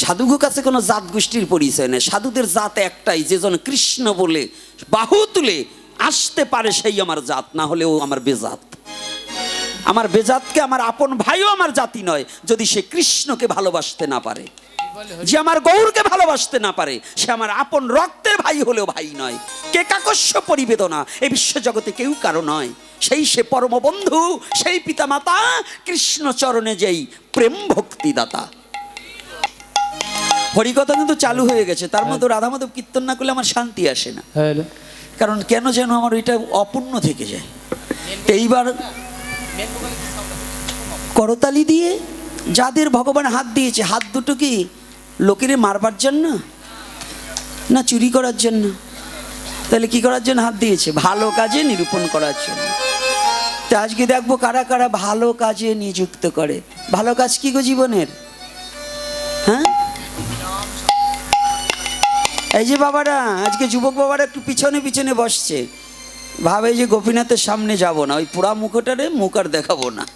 সাধুগো কাছে কোনো জাত গোষ্ঠীর পরিচয় নেই। সাধুদের জাত একটাই, যে জন কৃষ্ণ বলে বাহু তুলে আসতে পারে সেই আমার জাত, না হলেও আমার বেজাত। আমার বেজাতকে, আমার আপন ভাইও আমার জাতি নয়, যদি সে কৃষ্ণকে ভালোবাসতে না পারে। যে আমার গৌরকে ভালোবাসতে না পারে, সে আমার আপন রক্তের ভাই হলেও ভাই নয়। কে কাকস্য পরিবেদনা, এ বিশ্ব জগতে কেউ কারও নয়। সেই সে পরম বন্ধু সেই পিতামাতা, কৃষ্ণচরণে যেই প্রেম ভক্তিদাতা হরিকথা কিন্তু চালু হয়ে গেছে তার মধ্যে রাধা মাধব কীর্তন না করলে আমার শান্তি আসে না। কারণ কেন যেন আমার ওইটা অপূর্ণ থেকে যায়। তো এইবার করতালি দিয়ে যাদের ভগবান হাত দিয়েছে হাত দুটো কি লোকেরে মারবার জন্য? না চুরি করার জন্য? তাহলে কি করার জন্য হাত দিয়েছে? ভালো কাজে নিরূপণ করার জন্য। তো আজকে দেখব কারা কারা ভালো কাজে নিযুক্ত করে। ভালো কাজ কি গো জীবনের? এই যে বাবারা, আজকে যুবক বাবারা একটু পিছনে পিছনে বসছে। ভাবে যে গোপীনাথের সামনে যাব না, ওই পোড়া মুখোটারে মুখ আর দেখাবো না।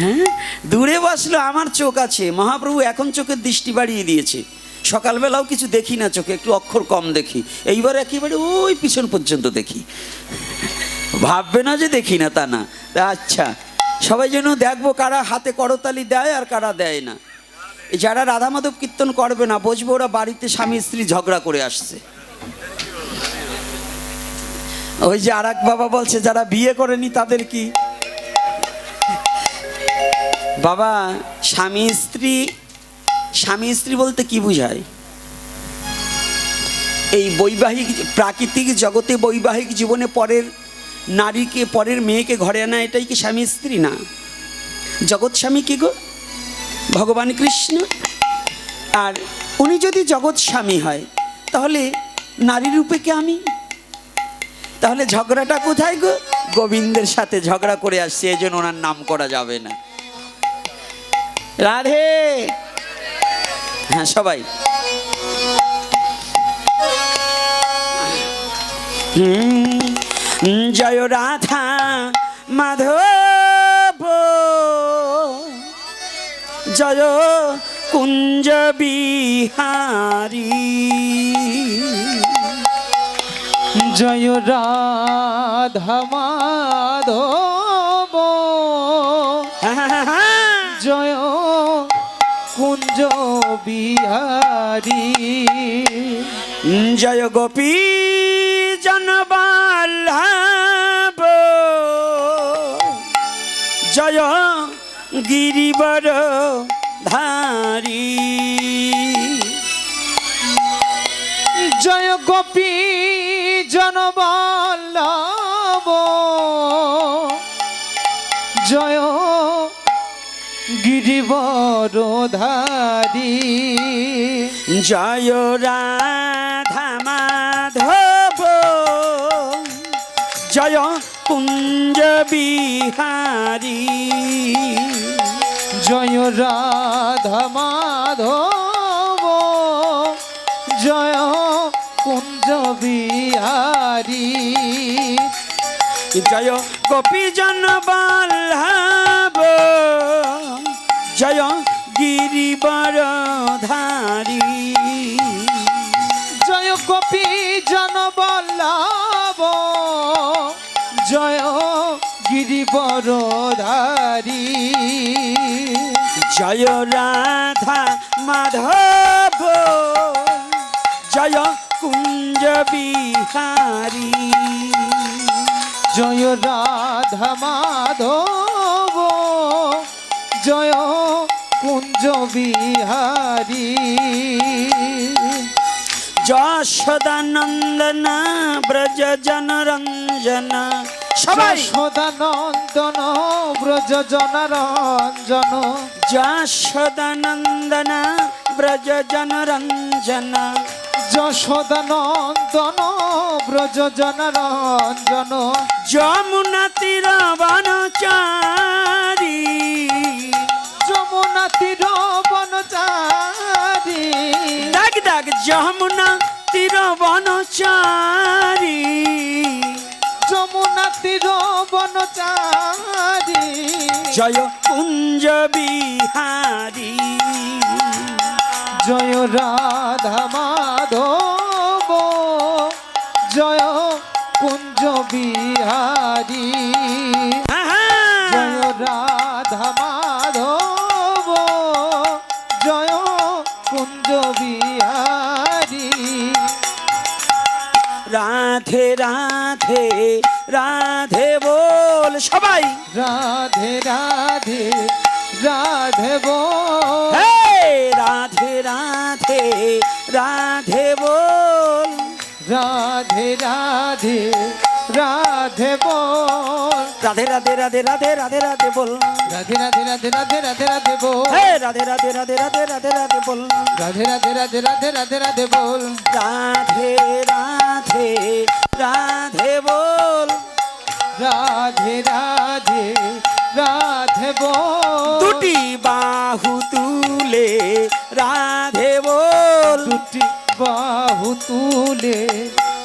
হ্যাঁ? দূরে বসল, আমার চোখ আছে। মহাপ্রভু এখন চোখের দৃষ্টি বাড়িয়ে দিয়েছে। সকালবেলাও কিছু দেখি না চোখে, একটু অক্ষর কম দেখি। এইবার একেবারে ওই পিছন পর্যন্ত দেখি। ভাববে না যে দেখি না তা না। আচ্ছা সবাই যেন দেখব কারা হাতে করতালি দেয় আর কারা দেয় না। যারা রাধা মাধব কীর্তন করবে না বুঝব ওরা বাড়িতে স্বামী স্ত্রী ঝগড়া করে আসছে। ওই যে আর বাবা বলছে, যারা বিয়ে করেনি তাদের কি? বাবা, স্বামী স্ত্রী স্বামী স্ত্রী বলতে কি বুঝায়? এই বৈবাহিক, প্রাকৃতিক জগতে বৈবাহিক জীবনে পরের নারীকে, পরের মেয়েকে ঘরে আনা, এটাই কি স্বামী স্ত্রী না? জগৎ স্বামী কি গো? ভগবান কৃষ্ণ। আর উনি যদি জগৎ স্বামী হয়, তাহলে নারী রূপে কে আমি? তাহলে ঝগড়াটা কোথায় গো? গোবিন্দের সাথে ঝগড়া করে আসছে, এই জন্য ওনার নাম করা যাবে না। রাধে। হ্যাঁ সবাই। জয় রাধা মাধব। জয় কুঞ্জ বিহারী। জয় রাধা জয় কুঞ্জ বিহারী। জয় গোপী গিরিবর ধারী। জয় গোপী জনবল্লভ। জয় গিরিবরধারী জয় রাধা মাধব। জয় কুঞ্জ বিহারী। জয় রাধা মাধব জয় কুঞ্জ বিহারী। জয় গোপী জনবল্লভ জয় গিরিবর ধারী জয় গোপী জনবল্লভ গিরিবরধারী জয় রাধা মাধব জয় কুঞ্জ বিহারী। জয় রাধা মাধব জয় কুঞ্জ বিহারী। যশোদানন্দন ব্রজ জনরঞ্জন সবাই। সদানন্দন ব্রজ জনারঞ্জন যশোদানন্দন ব্রজ জনরঞ্জন যশোদানন্দন ব্রজ জনারঞ্জন যমুনা তীর বনচারী যমুনা তীর বনচারী দাগ দাগ যমুনা তীর বনচারী তীর বনচারী জয় কুঞ্জ বিহারী। রাধা মাধব। জয় কুঞ্জ বিহারী। জয় রাধা মাধব। জয় কুঞ্জ বিহারী। রাধে রাধে। রাধে বল সবাই রাধে রাধে রাধে বল রাধে রাধে রাধে বল রাধে রাধে রাধে বল রাধে রাধে রাধে রাধে রাধে রাধে বল রাধে রাধে রাধে রাধে রাধে রাধে বল হে রাধে রাধে রাধে রাধে রাধে রাধে বল রাধে রাধে রাধে রাধে রাধে রাধে বল রাধে রাধে রাধে বল রাধে রাধে রাধে দুটি বাহু তুলে রাধে বল দুটি বাহু তুলে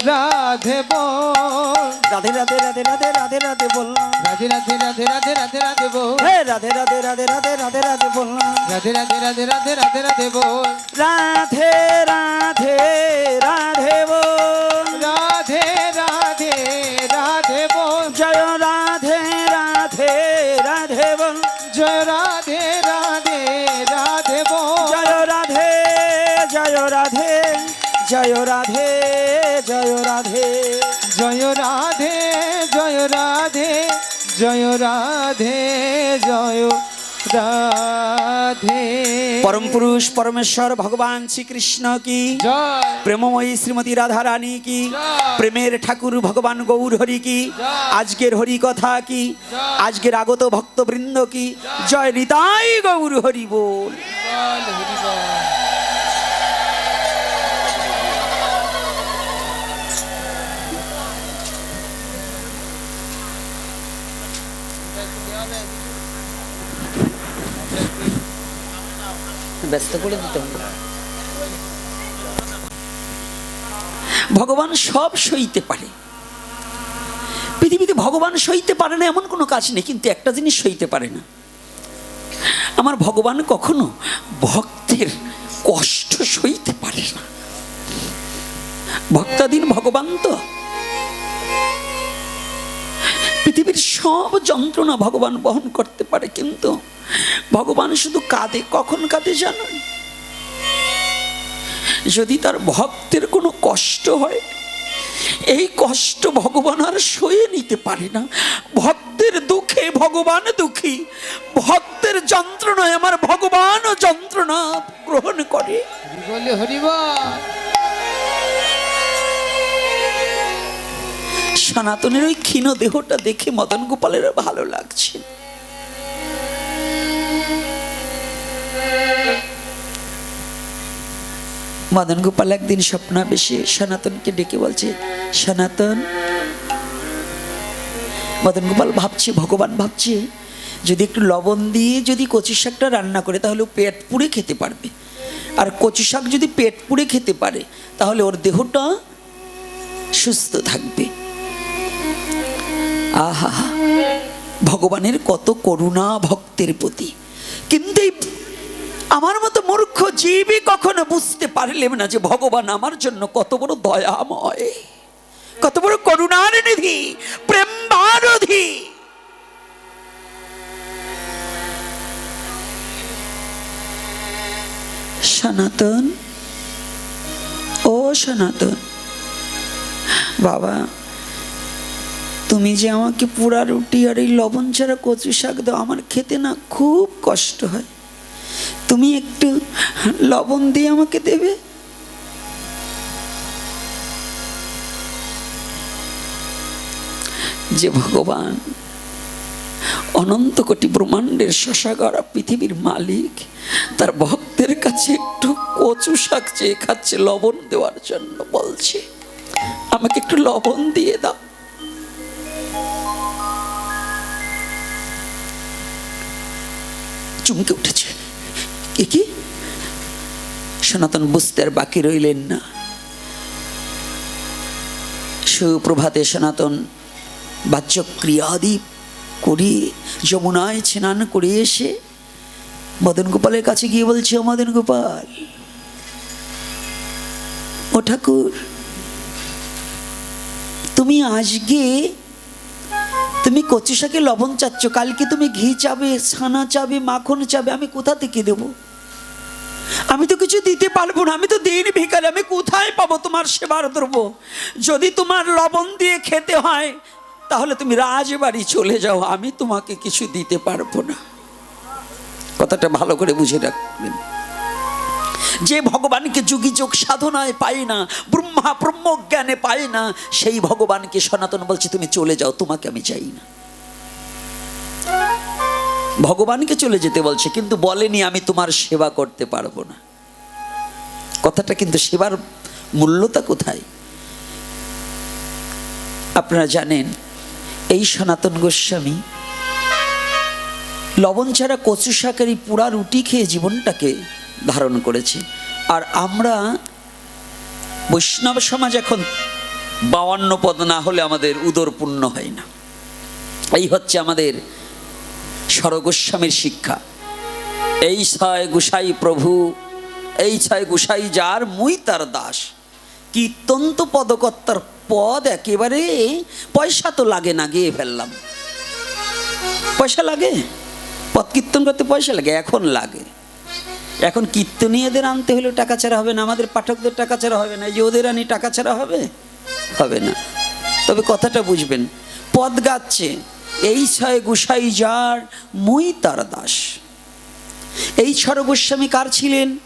রাধে বল রাধে রাধে রাধে রাধে রাধে রাধে বল রাধে রাধে রাধে রাধে রাধে রাধে বল হে রাধে রাধে রাধে রাধে রাধে রাধে বল রাধে রাধে রাধে রাধে রাধে রাধে বল রাধে রাধে রাধে বল জয় রাধে জয় রাধে। পরম পুরুষ পরমেশ্বর ভগবান শ্রীকৃষ্ণ কি? প্রেমময়ী শ্রীমতী রাধা রানী কি প্রেমের ঠাকুর ভগবান গৌর হরি কি? আজকের হরি কথা কি আজকের আগত ভক্তবৃন্দ কি? জয়। নিতাই গৌর হরি বল হরি বল। ব্যস্ত করে দিতে হবে। ভগবান সব সইতে পারে। পৃথিবীতে ভগবান সইতে পারে না এমন কোনো কাজ নেই, কিন্তু একটা জিনিস সইতে পারে না। আমার ভগবান কখনো ভক্তের কষ্ট সইতে পারে না। ভক্তাধীন ভগবান তো। পৃথিবীর সব যন্ত্রণা ভগবান বহন করতে পারে, কিন্তু ভগবান শুধু কাঁদে কখন কাঁদে জানেন যদি তার ভক্তের কোনো কষ্ট হয় এই কষ্ট ভগবান আর সয়ে নিতে পারে না। ভক্তের দুঃখে ভগবান দুঃখী ভক্তের যন্ত্রণায় আমার ভগবানও যন্ত্রণা গ্রহণ করে। সনাতনের ওই ক্ষীণ দেহটা দেখে মদন গোপালের ভালো লাগছে। মদন গোপাল একদিন স্বপ্নাবেশে সনাতনকে ডেকে বলছে, সনাতন, মদন গোপাল ভাবছে, ভগবান ভাবছে, যদি একটু লবণ দিয়ে যদি কচু শাকটা রান্না করে তাহলে পেট পুড়ে খেতে পারবে। আর কচু শাক যদি পেট পুড়ে খেতে পারে, তাহলে ওর দেহটা সুস্থ থাকবে। আহা, ভগবানের কত করুণা ভক্তের প্রতি। কিন্তু আমার মতো মূর্খ জীবই কখনো বুঝতে পারলেন না যে ভগবান আমার জন্য কত বড় দয়াময়, কত বড় করুণার নিধি প্রেম বারধি সনাতন, ও সনাতন, বাবা, তুমি যে আমাকে পোড়া রুটি আর এই লবণ ছাড়া কচু শাক দাও, আমার খেতে না খুব কষ্ট হয়। তুমি একটু লবণ দিয়ে আমাকে দেবে? যে ভগবান, অনন্ত কোটি ব্রহ্মাণ্ডের শশাগড়া পৃথিবীর মালিক, তার ভক্তের কাছে একটু কচু শাক চেয়ে খাচ্ছে লবণ দেওয়ার জন্য বলছে, আমাকে একটু লবণ দিয়ে দাও। চমকে উঠেছে। এ কি? সনাতন বুঝতে আর বাকি রইলেন না। সুপ্রভাতে সনাতন বাচ্যক্রিয়াদি করিয়ে যমুনায় স্নান করে এসে মদন গোপালের কাছে গিয়ে বলছে, "ও মদন গোপাল ও ঠাকুর, তুমি আজকে, তুমি কচু শাকে লবণ চাচ্ছ, কালকে তুমি ঘি চাবে, ছানা চাবে, মাখন চাবে, আমি কোথা থেকে দেবো? আমি তো কিছু দিতে পারব না, আমি তো দিন ভিকারি আমি কোথায় পাবো তোমার সেবার দ্রব্য? যদি তোমার লবণ দিয়ে খেতে হয়, তাহলে তুমি রাজবাড়ি চলে যাও, আমি তোমাকে কিছু দিতে পারব না। কথাটা ভালো করে বুঝে রাখবেন। যে ভগবানকে যোগ সাধনায় পায় না, ব্রহ্মা ব্রহ্মজ্ঞানে পায় না, সেই ভগবানকে সনাতন বলছে, তুমি চলে যাও, তোমাকে আমি চাই না। ভগবানকে চলে যেতে বলছে, কিন্তু বলেনি, আমি তোমার সেবা করতে পারব না। কথাটা কিন্তু সেবার মূল্যতা কোথায়? আপনারা জানেন, এই সনাতন গোস্বামী লবণ ছাড়া কচু শাকের পুরা রুটি খেয়ে জীবনটাকে ধারণ করেছে। আর আমরা বৈষ্ণব সমাজ এখন বাউান্ন পদ না হলে আমাদের উদর পূর্ণ হয় না। এই হচ্ছে আমাদের সরগোস্বামীর শিক্ষা। এই ছয় গুসাই প্রভু, এই ছয় গুসাই যার মুই তার দাস। কীর্তন্ত পদকর্তার পদ একেবারে পয়সা তো লাগে না গিয়ে ফেললাম। পয়সা লাগে? পদ কীর্তন করতে পয়সা লাগে, এখন লাগে। এখন কীর্তনীয়দের আনতে হলেও টাকা ছাড়া হবে না, আমাদের পাঠকদের টাকা ছাড়া হবে না যে ওদের আনি টাকা ছাড়া হবে? হবে না। তবে কথাটা বুঝবেন, পদ গাচ্ছে। এই ছয় গুসাই যার মুই তার দাস। এই ছড় গোস্বামী কার ছিলেন?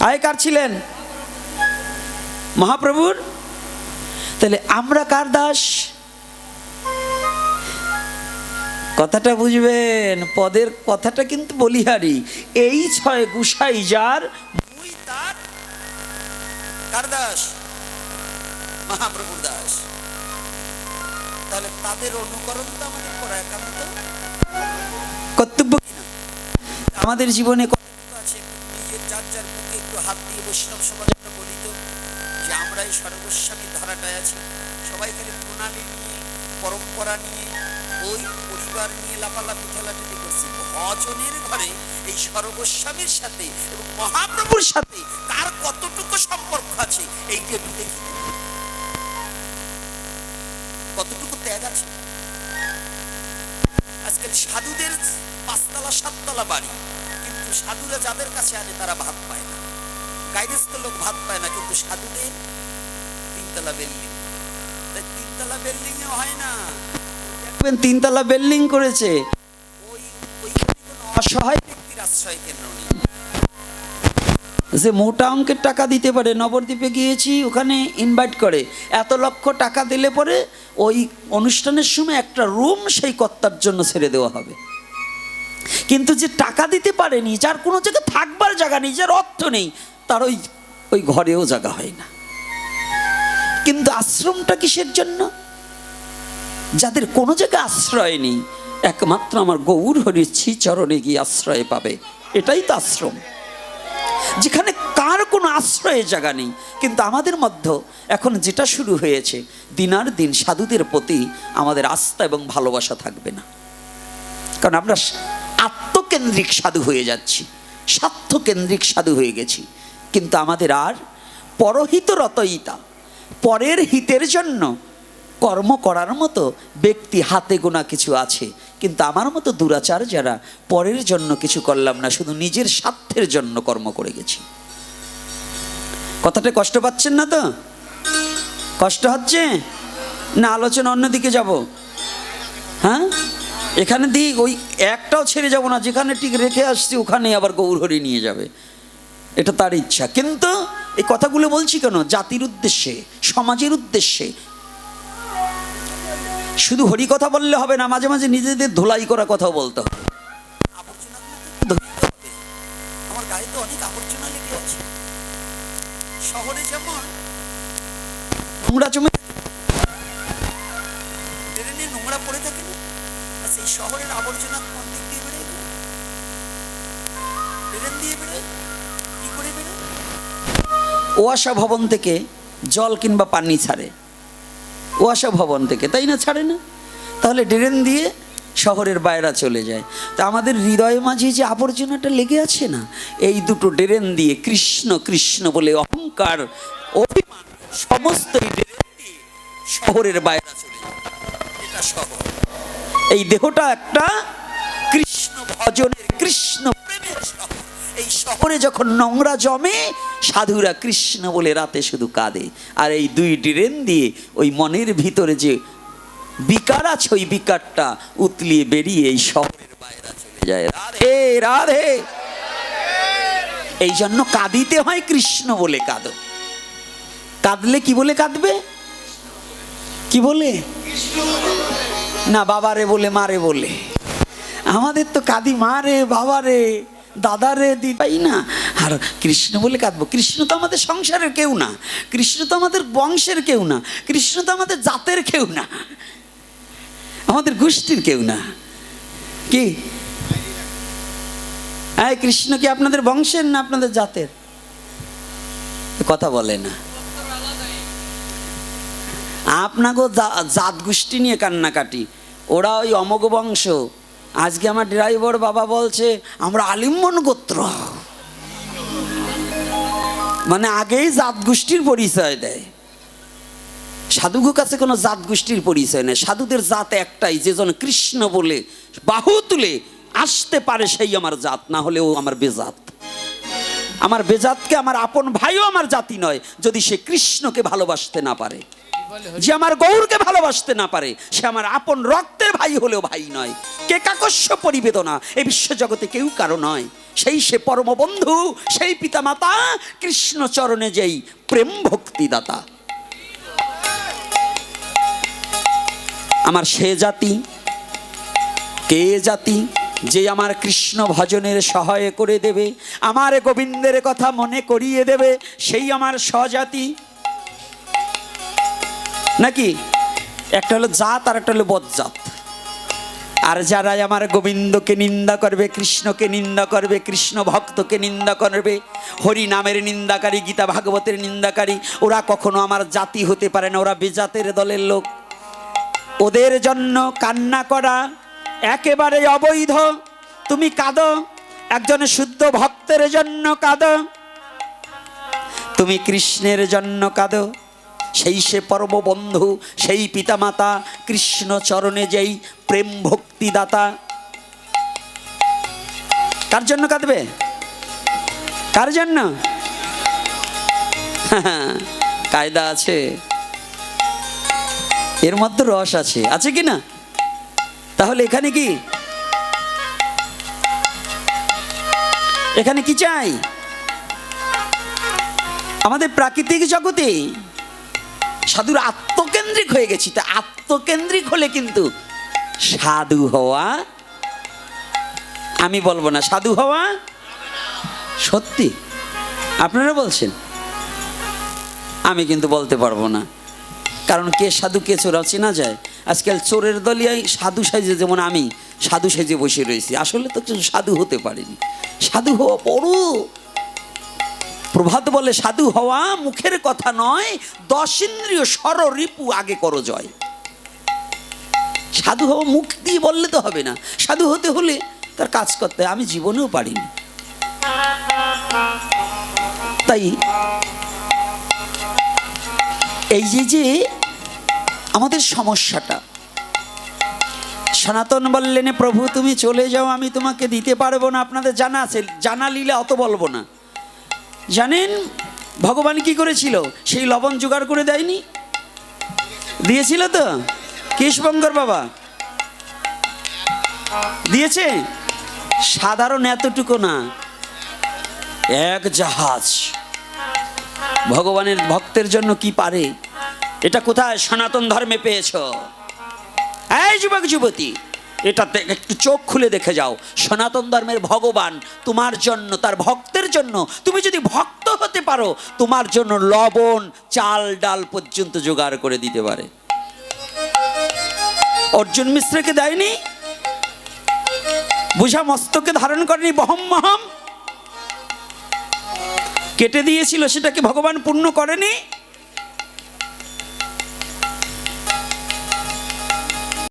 আয় কার ছিলেন? মহাপ্রভুর? তাহলে আমরা কার দাস? কথাটা বুঝবেন, পদের কথাটা কিন্তু বলিহারি। এই ছয় গুসাই যার মুই তার কার দাস? মহাপ্রভুর দাস। তাহলে তাদের অনুকরণ তো আমাদের করা একান্ত। কর্তব্য আমাদের জীবনে কতটুকু আছে নিজের যার যার একটু হাত দিয়ে বৈষ্ণব সমাজ বলি তো যে সর্বস্বামীর ধারাটায় আছি। সবাই খালি প্রণালী নিয়ে, পরম্পরা নিয়ে, ওই পরিবার নিয়ে লাফালাফি ঠেলাঠেলি করছি। ভজনের ঘরে এই সর্বস্বামীর সাথে এবং মহাপ্রভুর সাথে কার কতটুকু সম্পর্ক আছে, এইটা একটু দেখি। কতটুকু ত্যাগ আছে? আজকাল সাধুদের পাঁচতলা, সাততলা বাড়ি। কিন্তু সাধুরা যাদের কাছে আনে, তারা ভাত পায় না। গাইরেস্ত লোক ভাত পায় না, কিন্তু সাধুদের তিনতলা বিল্ডিং তাই তিনতলা বিল্ডিং এ হয় না। দেখবেন তিনতলা বিল্ডিং করেছে। ওই ওইখানে কোনো অসহায় ব্যক্তির আশ্রয় কেন্দ্র নেই। যে মোটা অঙ্কের টাকা দিতে পারে, নবদ্বীপে গিয়েছি, ওখানে ইনভাইট করে। এত লক্ষ টাকা দিলে পরে ওই অনুষ্ঠানের সময় একটা রুম সেই কর্তার জন্য ছেড়ে দেওয়া হবে। কিন্তু যে টাকা দিতে পারেনি, যার কোনো জায়গায় থাকবার জায়গা নেই, যার অর্থ নেই, তার ওই ওই ঘরেও জায়গা হয় না। কিন্তু আশ্রমটা কিসের জন্য? যাদের কোনো জায়গায় আশ্রয় নেই, একমাত্র আমার গৌর হরির চরণে গিয়ে আশ্রয় পাবে। এটাই তো আশ্রম। যেখানে কার কোনো আশ্রয়ের জায়গা নেই, কিন্তু আমাদের মধ্যে এখন যেটা শুরু হয়েছে, দিনার দিন সাধুদের প্রতি আমাদের আস্থা এবং ভালোবাসা থাকবে না। কারণ আমরা আত্মকেন্দ্রিক সাধু হয়ে যাচ্ছি, স্বার্থকেন্দ্রিক সাধু হয়ে গেছি। কিন্তু আমাদের আর পরহিতরতইতা পরের হিতের জন্য কর্ম করার মতো ব্যক্তি হাতে গোনা কিছু আছে। কিন্তু আমার মতো দুরাচার যারা পরের জন্য কিছু করলাম না, শুধু নিজের স্বার্থের জন্য কর্ম করে গেছি। কথাটা কষ্ট পাচ্ছেন না তো? কষ্ট হচ্ছে? না, আলোচনা অন্যদিকে যাব। হ্যাঁ? এখানে দিই, ওই একটাও ছেড়ে যাব না, যেখানে ঠিক রেখে আসছি ওখানে আবার গৌরহরি নিয়ে যাবে। এটা তার ইচ্ছা। কিন্তু এই কথাগুলো বলছি কেন? জাতির উদ্দেশ্যে, সমাজের উদ্দেশ্যে শুধু হরি কথা বললে হবে না মাঝে মাঝে নিজেদের ধোলাই করা কথাও বলতে হবে। আবর্জনাগুলো তো ধুইতে হবে। আমার গায়ে তো অনেক আবর্জনা লেগে আছে। শহরে যেমন নোংরা জমে ট্রেনে নোংরা পড়ে থাকে না আর সেই শহরের আবর্জনা কোন দিক দিয়ে বেড়ে ট্রেন দিয়ে বেড়ে কি করে বেড়ে ওয়াসা ভবন থেকে জল কিংবা পানি ছাড়ে। ওয়াসা ভবন থেকে, তাই না ছাড়ে না? তাহলে ড্রেন দিয়ে শহরের বাইরা চলে যায়। তা আমাদের হৃদয়ে মাঝে যে আবর্জনাটা লেগে আছে না, এই দুটো ড্রেন দিয়ে কৃষ্ণ কৃষ্ণ বলে অহংকার, অভিমান, সমস্ত শহরের বাইরা চলে যায়। এই দেহটা একটা কৃষ্ণ ভজনের, কৃষ্ণ প্রেমের শহর। এই শহরে যখন নোংরা জমে, সাধুরা কৃষ্ণ বলে রাতে শুধু কাঁদে। আর এই দুই ডিরেন দিয়ে ওই মনের ভিতরে যে বিকার আছে, ওই বিকারটা উতলিয়ে বেরিয়ে এই শহরের বাইরে চলে যায়। রাধে রাধে। এই জন্য কাঁদিতে হয় কৃষ্ণ বলে কাঁদো। কাঁদলে কি বলে কাঁদবে? কি বলে? না, বাবারে বলে, মারে বলে। আমাদের তো কাদি, মারে, বাবারে। দাদারে দিদাই না। আর কৃষ্ণ বলে কাঁদবো। কৃষ্ণ তো আমাদের সংসারের কেউ না। কৃষ্ণ তো আমাদের বংশের কেউ না। কৃষ্ণ তো আমাদের জাতের কেউ না। আমাদের গোষ্ঠীর কেউ না। কি? হ্যাঁ কৃষ্ণ কি আপনাদের বংশের না আপনাদের জাতের? কথা বলে না। আপনাকেও জাত গোষ্ঠী নিয়ে কান্নাকাটি। ওরা ওই অমোঘ বংশ আজকে আমার ড্রাইভার বাবা বলছে, আমরা আলিম্বন গোত্র। মানে আগেই জাত গোষ্ঠীর পরিচয় দেয়। সাধুগো কাছে কোনো জাত গোষ্ঠীর পরিচয় নেই। সাধুদের জাত একটাই, যে জন কৃষ্ণ বলে, বাহু তুলে আসতে পারে সেই আমার জাত, না হলেও আমার বেজাত। আমার বেজাতকে, আমার আপন ভাইও আমার জাতি নয়, যদি সে কৃষ্ণকে ভালোবাসতে না পারে। যে আমার গৌরকে ভালোবাসতে না পারে, সে আমার আপন রক্তের ভাই হলেও ভাই নয়। কে কাকস্য পরিবেদনা? এই বিশ্বজগতে কেউ কারও নয়। সেই সে পরম বন্ধু সেই পিতামাতা কৃষ্ণ চরণে যেই প্রেম ভক্তিদাতা। আমার সে জাতি, কে জাতি যে আমার কৃষ্ণ ভজনের সহায় করে দেবে, আমার গোবিন্দের কথা মনে করিয়ে দেবে, সেই আমার স্বজাতি নাকি? একটা হলো জাত আর একটা হলো বজ্জাত আর যারা আমার গোবিন্দকে নিন্দা করবে, কৃষ্ণকে নিন্দা করবে, কৃষ্ণ ভক্তকে নিন্দা করবে, হরি নামের নিন্দাকারী, গীতা ভাগবতের নিন্দাকারী, ওরা কখনো আমার জাতি হতে পারে না, ওরা বেজাতের দলের লোক। ওদের জন্য কান্না করা একেবারে অবৈধ। তুমি কাঁদো, একজন শুদ্ধ ভক্তের জন্য কাঁদো। তুমি কৃষ্ণের জন্য কাঁদো। সেই সে পরম বন্ধু সেই পিতামাতা, কৃষ্ণ চরণে যেই প্রেম ভক্তিদাতা। কার জন্য কাঁদবে? কার জন্য? কায়দা আছে। এর মধ্যে রস আছে। আছে কি না? তাহলে এখানে কি? এখানে কি চাই? আমাদের প্রাকৃতিক জগতে সাধুর আত্মকেন্দ্রিক হয়ে গেছি, তা আত্মকেন্দ্রিক হলে কিন্তু সাধু হওয়া, আমি বলব না, সাধু হওয়া সত্যি। আপনারা বলছেন, আমি কিন্তু বলতে পারব না। কারণ কে সাধু, কে চোরা চেনা যায়? আজকাল চোরের দলিয়াই সাধু সাজে, যেমন আমি সাধু সেজে বসে রয়েছি। আসলে তো সাধু হতে পারিনি। সাধু হওয়া বড় প্রভাত বলে, সাধু হওয়া মুখের কথা নয়, দশ ইন্দ্রিয় সর রিপু আগে করো জয়। সাধু হওয়া মুখ দিয়ে বললে তো হবে না। সাধু হতে হলে তার কাজ করতে। আমি জীবনেও পারিনি। তাই এই যে যে আমাদের সমস্যাটা, সনাতন বললেন, প্রভু, তুমি চলে যাও, আমি তোমাকে দিতে পারব না। আপনাদের জানা আছে, জানা লিলে অত বলব না। জানেন, ভগবান কি করেছিল? সেই লবণ জোগাড় করে দেয়নি? দিয়েছিল তো? কেশবঙ্কর বাবা। দিয়েছে? সাধারণ এতটুকু না। এক জাহাজ। ভগবানের ভক্তের জন্য কি পারে? এটা কোথায় সনাতন ধর্মে পেয়েছ? এই যুবক, যুবতী। এটাতে একটু চোখ খুলে দেখে যাও। সনাতন ধর্মের ভগবান তোমার জন্য, তার ভক্তের জন্য। তুমি যদি ভক্ত হতে পারো, তোমার জন্য লবণ, চাল, ডাল পর্যন্ত জোগাড় করে দিতে পারে। অর্জুন মিশ্রকে দেয়নি? বুঝা মস্তকে ধারণ করেনি, বহম মহম। কেটে দিয়েছিল, সেটাকে ভগবান পূর্ণ করেনি?